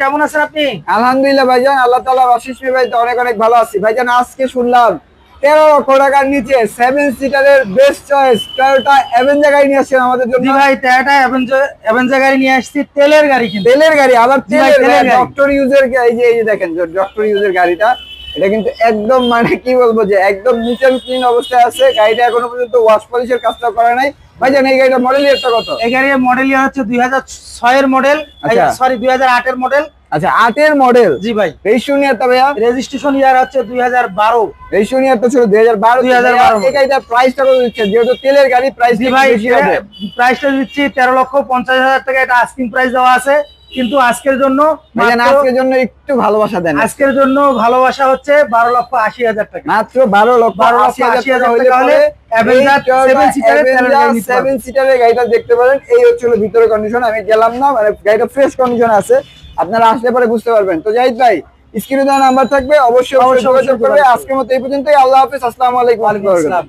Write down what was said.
কেমন আছেন আপনি? আলহামদুলিল্লাহ ভাইজান আল্লাহ তাআলা আশিস ভাইতে অনেক অনেক ভালো আছি। ভাইজান আজকে শুনলাম তেরো লক্ষ টাকার নিচে সেভেন সিটারের বেস্ট চয়েস টয়োটা অ্যাভেঞ্জার গাড়ি নিয়ে আসছেন আমাদের জন্য। ভাই টয়োটা অ্যাভেঞ্জার গাড়ি নিয়ে আসছি তেলের গাড়ি তেলের গাড়ি আবার তেলের ডক্টর ইউজের এই যে এই যে দেখেন ডক্টর ইউজের গাড়িটা। এটা কিন্তু একদম মানে কি বলব যে একদম নিট ক্লিন অবস্থায় আছে। গাড়িটা এখনও পর্যন্ত ওয়াশ পলিশের কাজটা করা নাই। ভাইজান এই গাড়িটা মডেল ইয়ারটা কত? এই গাড়ির মডেল ইয়ার হচ্ছে দুই হাজার ছয়ের মডেল আচ্ছা। সরি দুই হাজার আটের মডেল আচ্ছা আটের মডেল জি ভাই। রেজিস্ট্রেশন ইয়ারটা ভাইয়া। রেজিস্ট্রেশন ইয়ার হচ্ছে দুই হাজার বারো। রেজিস্ট্রেশন ইয়ারটা ছিল দুই হাজার বারো। 2012 এই গাড়িটার প্রাইসটা কত দিচ্ছে যেহেতু তেলের গাড়ি প্রাইস জি বেশি হবে। প্রাইসটা দিচ্ছি তেরো লক্ষ পঞ্চাশ হাজার টাকা। এটা আস্কিং প্রাইস দেওয়া আছে। কিন্তু আজকের জন্য আজকের জন্য একটু ভালোবাসা দেন। আজকের জন্য ভালোবাসা হচ্ছে বারো লক্ষ আশি হাজার টাকা। মাত্র বারো লক্ষ 12 লক্ষ আশি হাজার টাকা হলে সেভেন সিটারের গাড়িটা দেখতে পারেন। এই হচ্ছে হলো ভিতরে কন্ডিশন আমি গেলাম না মানে গাড়িটা ফ্রেশ কন্ডিশন আছে। আপনারা আসলে পরে বুঝতে পারবেন। তো জাহিদ ভাই স্ক্রিনে দেওয়া নাম্বার থাকবে অবশ্যই অবশ্যই যোগাযোগ করবে। আজকের মতো এই পর্যন্তই। আল্লাহ হাফেজ। আসসালামু আলাইকুম। ওয়ালাইকুম আসসালাম।